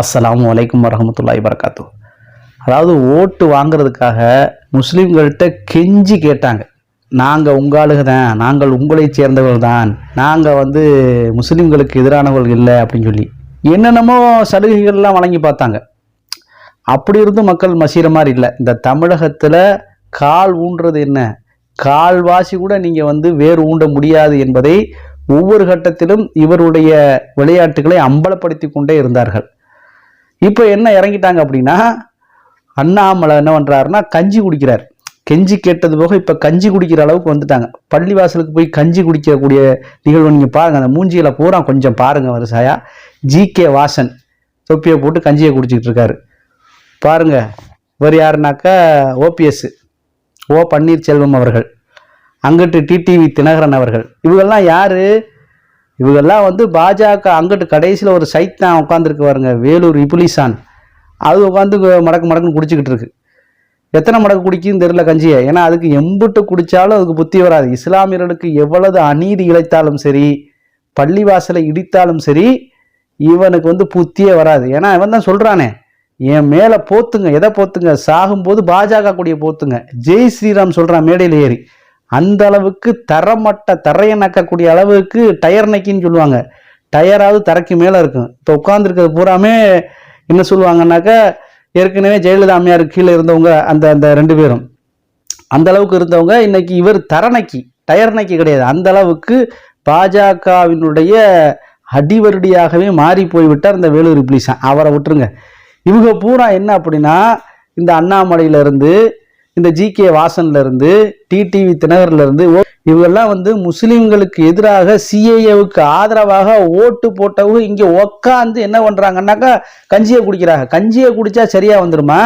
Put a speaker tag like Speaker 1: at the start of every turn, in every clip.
Speaker 1: அஸ்லாம் வலைக்கம் வரமத்துல்லாய் வரகாத்து அதாவது ஓட்டு வாங்குறதுக்காக முஸ்லீம்கள்கிட்ட கெஞ்சி கேட்டாங்க. நாங்கள் உங்களுக தான் நாங்கள் உங்களை சேர்ந்தவர்கள் தான் நாங்கள் வந்து முஸ்லீம்களுக்கு எதிரானவர்கள் இல்லை அப்படின்னு சொல்லி. என்னென்னமோ சலுகைகள்லாம் வழங்கி பார்த்தாங்க. அப்படி இருந்தும் மக்கள் மசீர மாதிரி இல்லை. இந்த தமிழகத்தில் கால் ஊன்றது என்ன? கால்வாசி கூட நீங்கள் வந்து வேறு ஊண்ட முடியாது என்பதை ஒவ்வொரு கட்டத்திலும் இவருடைய விளையாட்டுகளை அம்பலப்படுத்தி கொண்டே இருந்தார்கள். இப்போ என்ன இறங்கிட்டாங்க அப்படின்னா அண்ணாமலை என்ன பண்ணுறாருன்னா கஞ்சி குடிக்கிறார். கெஞ்சி கேட்டது போக இப்போ கஞ்சி குடிக்கிற அளவுக்கு வந்துட்டாங்க. பள்ளிவாசலுக்கு போய் கஞ்சி குடிக்கக்கூடிய நிகழ்வு நீங்கள் பாருங்கள் அந்த மூஞ்சியில் பூரா கொஞ்சம் பாருங்கள் வருசாயா. ஜி கே வாசன் தொப்பியை போட்டு கஞ்சியை குடிச்சிக்கிட்டு இருக்காரு. பாருங்கள் இவர் யாருனாக்கா ஓபிஎஸ் ஓ பன்னீர்செல்வம் அவர்கள். அங்கிட்டு டிடிவி தினகரன் அவர்கள். இவங்கெல்லாம் யார்? இவங்கெல்லாம் வந்து பாஜக அங்கிட்டு கடைசியில் ஒரு சைத்தான் உட்காந்துருக்கு பாருங்க வேலூர் இபுலிசான். அது உட்காந்து மடக்கு மடக்குன்னு குடிச்சிக்கிட்டு இருக்கு. எத்தனை மடக்கு குடிக்குன்னு தெரில கஞ்சியை. ஏன்னா அதுக்கு எம்புட்டு குடித்தாலும் அதுக்கு புத்தி வராது. இஸ்லாமியர்களுக்கு எவ்வளவு அநீதி இழைத்தாலும் சரி பள்ளிவாசலை இடித்தாலும் சரி இவனுக்கு வந்து புத்தியே வராது. ஏன்னா இவன் தான் சொல்கிறானே என் மேலே போத்துங்க எதை போத்துங்க? சாகும்போது பாஜக கூடிய போத்துங்க. ஜெய் ஸ்ரீராம் சொல்கிறான் மேடையில் ஏறி. அந்த அளவுக்கு தரமட்ட தரையை நக்கக்கூடிய அளவுக்கு டயர் நக்கின்னு சொல்லுவாங்க. டயராவது தரைக்கு மேலே இருக்கும். இப்போ உட்காந்துருக்கிறது பூராமே என்ன சொல்லுவாங்கன்னாக்கா ஏற்கனவே ஜெயலலிதா அம்மையார் கீழே இருந்தவங்க அந்த அந்த ரெண்டு பேரும். அந்த அளவுக்கு இருந்தவங்க இன்னைக்கு இவர் தரநக்கி டயர் நக்கி கிடையாது. அந்த அளவுக்கு பாஜகவினுடைய அடிவருடியாகவே மாறி போய்விட்டார் இந்த வேலூர் பிளீசன் அவரை விட்டுருங்க. இவங்க பூரா என்ன அப்படின்னா இந்த அண்ணாமலையிலேருந்து இந்த ஜி கே வாசன்ல இருந்து டிடிவி தினகர்ல இருந்து இவங்கெல்லாம் வந்து முஸ்லீம்களுக்கு எதிராக சிஏஏவுக்கு ஆதரவாக ஓட்டு போட்டவங்க இங்க உக்காந்து என்ன பண்றாங்கன்னாக்கா கஞ்சியை குடிக்கிறாங்க. கஞ்சியை குடிச்சா சரியா வந்துருமா?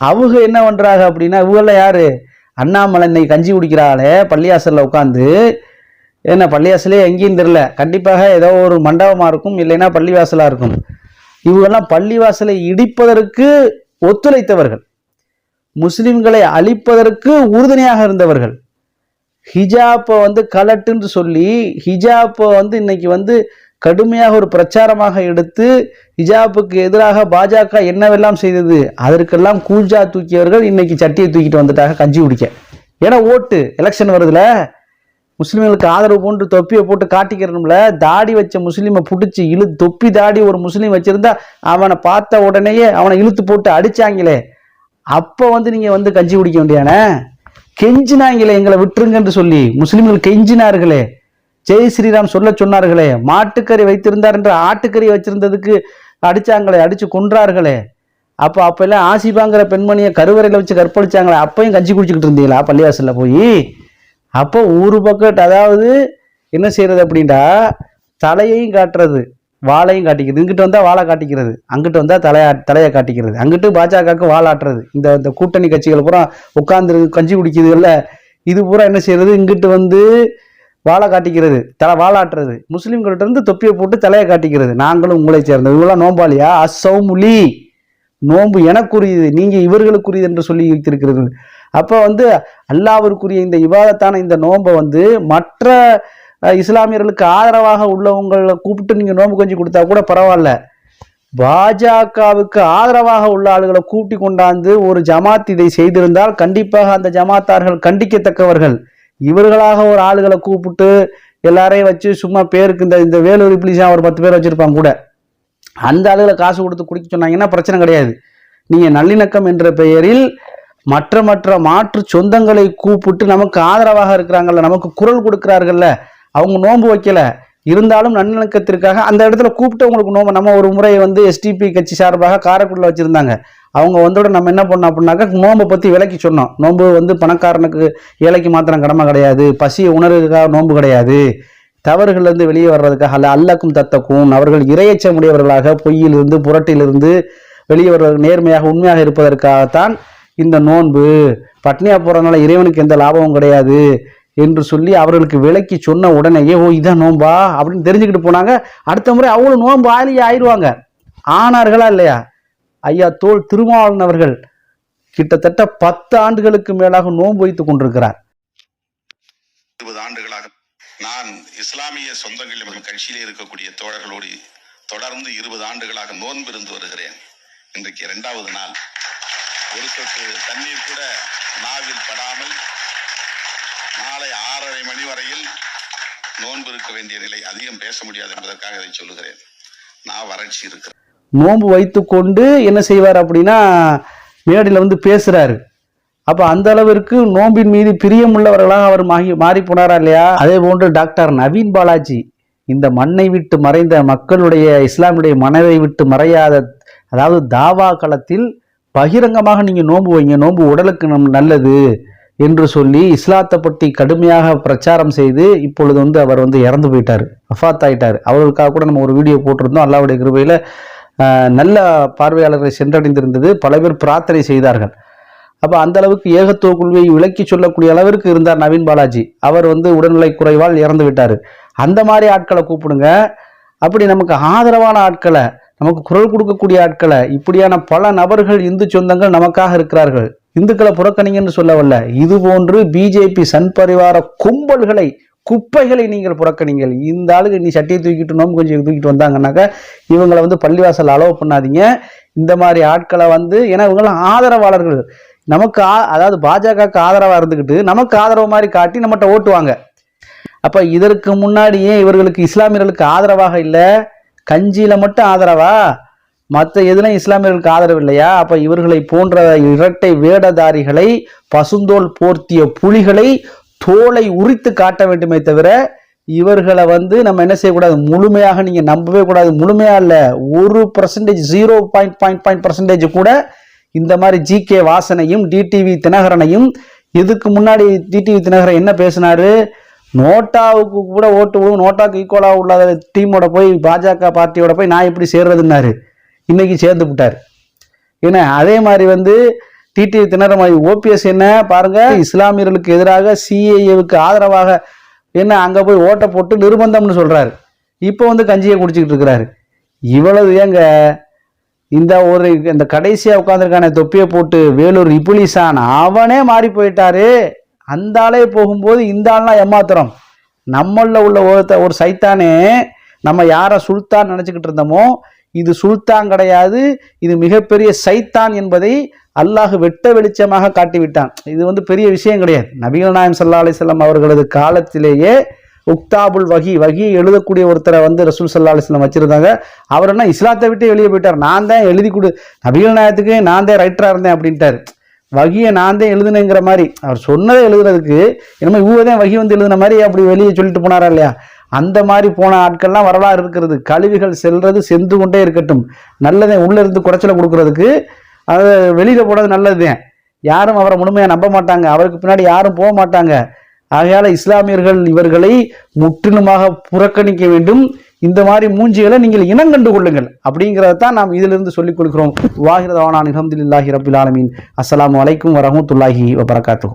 Speaker 1: அவங்க என்ன பண்றாங்க அப்படின்னா இவங்கெல்லாம் யாரு? அண்ணாமலை இன்னைக்கு கஞ்சி குடிக்கிறாங்களே பள்ளியாசல்ல உட்காந்து என்ன பள்ளிவாசலே எங்கேயும் தெரில கண்டிப்பாக ஏதோ ஒரு மண்டபமா இருக்கும் இல்லைன்னா பள்ளிவாசலா இருக்கும். இவங்கெல்லாம் பள்ளிவாசலை இடிப்பதற்கு ஒத்துழைத்தவர்கள். முஸ்லிம்களை அழிப்பதற்கு உறுதுணையாக இருந்தவர்கள். ஹிஜாப்பை வந்து கலட்டுன்னு சொல்லி ஹிஜாப்பை வந்து இன்னைக்கு வந்து கடுமையாக ஒரு பிரச்சாரமாக எடுத்து ஹிஜாப்புக்கு எதிராக பாஜக என்னவெல்லாம் செய்தது அதற்கெல்லாம் கூஜா தூக்கியவர்கள் இன்னைக்கு சட்டியை தூக்கிட்டு வந்துட்டாங்க கஞ்சி குடிக்க. ஏன்னா ஓட்டு எலெக்ஷன் வருதுல முஸ்லீம்களுக்கு ஆதரவு போன்று தொப்பியை போட்டு காட்டிக்கிறோம்ல தாடி வச்ச முஸ்லீமை பிடிச்சி இழு தொப்பி தாடி ஒரு முஸ்லீம் வச்சிருந்தா அவனை பார்த்த உடனேயே அவனை இழுத்து போட்டு அடிச்சாங்களே. அப்போ வந்து நீங்கள் வந்து கஞ்சி குடிக்க வேண்டியானே கெஞ்சினாங்களே எங்களை விட்டுருங்கன்னு சொல்லி. முஸ்லீம்கள் கெஞ்சினார்களே. ஜெய் ஸ்ரீராம் சொல்ல சொன்னார்களே. மாட்டுக்கறி வைத்திருந்தார் என்று ஆட்டுக்கறி வச்சிருந்ததுக்கு அடிச்சாங்களே அடிச்சு கொன்றார்களே. அப்போ அப்பெல்லாம் ஆசிபாங்கிற பெண்மணியை கருவறையில் வச்சு கற்பழிச்சாங்களே. அப்பையும் கஞ்சி குடிச்சுக்கிட்டு இருந்தீங்களா பள்ளிவாசலில் போய்? அப்போ ஊர் பக்கம் அதாவது என்ன செய்யறது அப்படின்டா தலையையும் காட்டுறது. வாழையும் காட்டிக்கிறது இங்கிட்டு வந்தால் வாழை காட்டிக்கிறது. அங்கிட்டு வந்தால் தலையா தலையை காட்டிக்கிறது. அங்கிட்டு பாஜகவுக்கு வாழாட்டுறது இந்த இந்த கூட்டணி கட்சிகள் பூரா உட்கார்ந்து கஞ்சி குடிக்குதுல்ல இது பூரா என்ன செய்யறது? இங்கிட்டு வந்து வாழை காட்டிக்கிறது. தலை வாழாட்டுறது முஸ்லீம்கள்ட்ட இருந்து தொப்பியை போட்டு தலையை காட்டிக்கிறது. நாங்களும் உங்களை சேர்ந்தோம் இவங்களாம் நோம்பாளியா? அசௌமுலி. நோன்பு எனக்குரியது. நீங்கள் இவர்களுக்குரியது என்று சொல்லி வைத்திருக்கிறீர்கள். அப்போ வந்து அல்லாவிற்குரிய இந்த இவாதத்தான இந்த நோன்பை வந்து மற்ற இஸ்லாமியர்களுக்கு ஆதரவாக உள்ளவங்களை கூப்பிட்டு நீங்கள் நோன்பு கொஞ்சி கொடுத்தா கூட பரவாயில்ல. பாஜகவுக்கு ஆதரவாக உள்ள ஆளுகளை கூட்டி கொண்டாந்து ஒரு ஜமாத் இதை செய்திருந்தால் கண்டிப்பாக அந்த ஜமாத்தார்கள் கண்டிக்கத்தக்கவர்கள். இவர்களாக ஒரு ஆளுகளை கூப்பிட்டு எல்லாரையும் வச்சு சும்மா பேருக்கு இந்த இந்த வேலூர் இப்ளிஸா ஒரு பத்து பேர் வச்சுருப்பாங்க கூட. அந்த ஆளுகளை காசு கொடுத்து குடிக்க சொன்னாங்கன்னா பிரச்சனை கிடையாது. நீங்கள் நல்லிணக்கம் என்ற பெயரில் மற்ற மற்ற மாற்று சொந்தங்களை கூப்பிட்டு நமக்கு ஆதரவாக இருக்கிறாங்கல்ல நமக்கு குரல் கொடுக்கிறார்கள்ல அவங்க நோன்பு வைக்கல. இருந்தாலும் நல்லிணக்கத்திற்காக அந்த இடத்துல கூப்பிட்டு உங்களுக்கு நோம்பு நம்ம ஒரு முறை வந்து எஸ்டிபி கட்சி சார்பாக காரைக்குடியில் வச்சுருந்தாங்க. அவங்க வந்தோட நம்ம என்ன பண்ணோம் அப்படின்னாக்கா நோம்பை பற்றி விளக்கி சொன்னோம். நோன்பு வந்து பணக்காரனுக்கு ஏழைக்கு மாத்திரம் கடமை கிடையாது. பசியை உணர்வுக்காக நோன்பு கிடையாது. தவறுகள்லேருந்து வெளியே வர்றதுக்காக அல்ல அல்லக்கும் தத்தக்கும். அவர்கள் இரையச்சமுடையவர்களாக பொய்யிலிருந்து புரட்டிலிருந்து வெளியே வருவதற்கு நேர்மையாக உண்மையாக இருப்பதற்காகத்தான் இந்த நோன்பு. பட்னியாக போகிறதுனால இறைவனுக்கு எந்த லாபமும் கிடையாது. என்று சொல்லி அவர்களுக்கு விளக்கி சொன்ன உடனேயே ஓ இதான் நோன்பா? அப்படின்னு தெரிஞ்சுக்கிட்டு போனாங்க. அடுத்த முறை அவ்வளவு நோன்பு ஆளி ஆயிடுவாங்க. ஆனார்களா இல்லையா? ஐயா தோல் திருமாவளன் அவர்கள் கிட்டத்தட்ட பத்து ஆண்டுகளுக்கு மேலாக நோன்பு வைத்துக் கொண்டிருக்கிறார்.
Speaker 2: இருபது ஆண்டுகளாக நான் இஸ்லாமிய சொந்தங்கள் மற்றும் கட்சியிலே இருக்கக்கூடிய தோழர்களோடு தொடர்ந்து இருபது ஆண்டுகளாக நோன்பு இருந்து வருகிறேன். இன்றைக்கு இரண்டாவது நாள். ஒரு சொட்டு தண்ணீர் கூட நாவில் படாமல் மாலை ஆறரை மணி வரையில் நோன்பு இருக்க வேண்டிய நிலை அதிகம் பேச முடியாது என்பதற்காக இதை சொல்லுகிறேன். நான் வறட்சி இருக்கிறேன்.
Speaker 1: நோன்பு வைத்துக்கொண்டு என்ன செய்வார் அப்படின்னா மேடையில் வந்து பேசுறாரு. அப்போ அந்த அளவிற்கு நோம்பின் மீது பிரியமுள்ளவர்களாக அவர் மாறி மாறி போனாரா இல்லையா? அதே போன்று டாக்டர் நவீன் பாலாஜி இந்த மண்ணை விட்டு மறைந்த மக்களுடைய இஸ்லாமுடைய மனதை விட்டு மறையாத அதாவது தாவா களத்தில் பகிரங்கமாக நீங்க நோன்பு வைங்க நோன்பு உடலுக்கு நம் நல்லது. என்று சொல்லி இஸ்லாத்தை பற்றி கடுமையாக பிரச்சாரம் செய்து இப்பொழுது வந்து அவர் வந்து இறந்து போயிட்டார். அஃபாத் ஆயிட்டார். அவர்களுக்காக கூட நம்ம ஒரு வீடியோ போட்டிருந்தோம். அல்லாவுடைய கிருபையில் நல்ல பார்வையாளர்களை சென்றடைந்திருந்தது. பல பேர் பிரார்த்தனை செய்தார்கள். அப்போ அந்த அளவுக்கு ஏகத்துவ கொள்கையை விளக்கி சொல்லக்கூடிய அளவிற்கு இருந்தார் நவீன் பாலாஜி. அவர் வந்து உடல்நிலை குறைவால் இறந்து விட்டார். அந்த மாதிரி ஆட்களை கூப்பிடுங்க. அப்படி நமக்கு ஆதரவான ஆட்களை நமக்கு குரல் கொடுக்கக்கூடிய ஆட்களை இப்படியான பல நபர்கள் இந்து சொந்தங்கள் நமக்காக இருக்கிறார்கள். இந்துக்களை புறக்கணிங்கன்னு சொல்லவல்ல. இது போன்று பிஜேபி சன் பரிவார கும்பல்களை குப்பைகளை நீங்கள் புறக்கணிங்கள். இந்த ஆளுக்கு நீ சட்டியை தூக்கிட்டு நோம்பு கொஞ்சம் தூக்கிட்டு வந்தாங்கன்னாக்கா இவங்களை வந்து பள்ளிவாசல் அலோவ் பண்ணாதீங்க. இந்த மாதிரி ஆட்களை வந்து ஏன்னா இவங்களாம் ஆதரவாளர்கள். நமக்கு ஆ- அதாவது பாஜகவுக்கு ஆதரவாக இருந்துக்கிட்டு நமக்கு ஆதரவு மாதிரி காட்டி நம்மகிட்ட ஓட்டுவாங்க. அப்போ இதற்கு முன்னாடியே இவர்களுக்கு இஸ்லாமியர்களுக்கு ஆதரவாக இல்லை. கஞ்சியில் மட்டும் ஆதரவா? மற்ற எதுலையும் இஸ்லாமியர்களுக்கு ஆதரவு இல்லையா அப்ப இவர்களை போன்ற இரட்டை வேடதாரிகளை பசுந்தோல் போர்த்திய புலிகளை தோலை உரித்து காட்ட வேண்டுமே தவிர இவர்களை வந்து நம்ம என்ன செய்யக்கூடாது? முழுமையாக நீங்க நம்பவே கூடாது. முழுமையா இல்ல. ஒரு percentage zero point point point percentage கூட இந்த மாதிரி ஜி கே வாசனையும் டிடிவி தினகரனையும் இதுக்கு முன்னாடி டிடிவி தினகரன் என்ன பேசினாரு? நோட்டாவுக்கு கூட ஓட்டு விடும் நோட்டாவுக்கு ஈக்குவலாக உள்ள டீமோட போய் பாஜக பார்ட்டியோட போய் நான் எப்படி சேர்றதுன்னாரு. இன்னைக்கு சேர்ந்து விட்டார். ஏன்னா அதே மாதிரி வந்து டிடிவி திணறமாய் ஓபிஎஸ் என்ன? பாருங்க இஸ்லாமியர்களுக்கு எதிராக சிஏஏவுக்கு ஆதரவாக என்ன அங்க போய் ஓட்டை போட்டு நிர்பந்தம்னு சொல்றாரு. இப்போ வந்து கஞ்சியை குடிச்சிக்கிட்டு இருக்கிறாரு. இவ்வளவு ஏங்க இந்த ஒரு இந்த கடைசியா உட்காந்துருக்கான தொப்பியை போட்டு வேலூர் இப்புலிசான் அவனே மாறி போயிட்டாரு. அந்த ஆளே போகும்போது இந்த ஆள்லாம் ஏமாத்திரம் நம்மள உள்ள ஒருத்த ஒரு சைத்தானே நம்ம யாரை சுல்தான் நினைச்சுக்கிட்டு இருந்தோமோ இது சுல்தான் கிடையாது இது மிகப்பெரிய சைத்தான் என்பதை அல்லாஹ் வெட்ட வெளிச்சமாக காட்டிவிட்டான். இது வந்து பெரிய விஷயம் கிடையாது. நபிகள் நாயம் சல்லா அலிஸ்லாம் அவர்களது காலத்திலேயே உக்தாபுல் வகி வகி எழுதக்கூடிய ஒருத்தரை வந்து ரசூல் சல்லா அலிஸ்லாம் வச்சுருந்தாங்க. அவர் என்ன இஸ்லாத்தை விட்டு வெளியே போயிட்டார். நான் தான் எழுதி கொடு நபிகள் நாயத்துக்கு நான் தான் ரைட்டராக இருந்தேன் அப்படின்ட்டார். வகியை நான் தான் எழுதுனேங்கிற மாதிரி அவர் சொன்னதை எழுதுறதுக்கு என்னமோ இவ்வளோ தான் வகி வந்து எழுதுன மாதிரி அப்படி வெளியே சொல்லிட்டு போனாரா இல்லையா? அந்த மாதிரி போன ஆட்கள்லாம் வரலாறு இருக்கிறது. கழிவுகள் செல்றது சென்று கொண்டே இருக்கட்டும். நல்லதே உள்ளே இருந்து குறைச்சலை கொடுக்கறதுக்கு அது வெளியில் போனது நல்லதுதான் யாரும் அவரை முழுமையாக நம்ப மாட்டாங்க. அவருக்கு பின்னாடி யாரும் போக மாட்டாங்க. ஆகையால் இஸ்லாமியர்கள் இவர்களை முற்றிலுமாக புறக்கணிக்க வேண்டும். இந்த மாதிரி மூஞ்சிகளை நீங்கள் இனங்கண்டு கொள்ளுங்கள். அப்படிங்கிறத தான் நாம் இதிலிருந்து சொல்லிக் கொடுக்கிறோம். வாஹிரதாவான அலமதுல்லாஹி ரபில் ஆலமீன். அஸ்லாம் வலைக்கும் வரமத்துல்லாஹி வபரகாத்துஹு.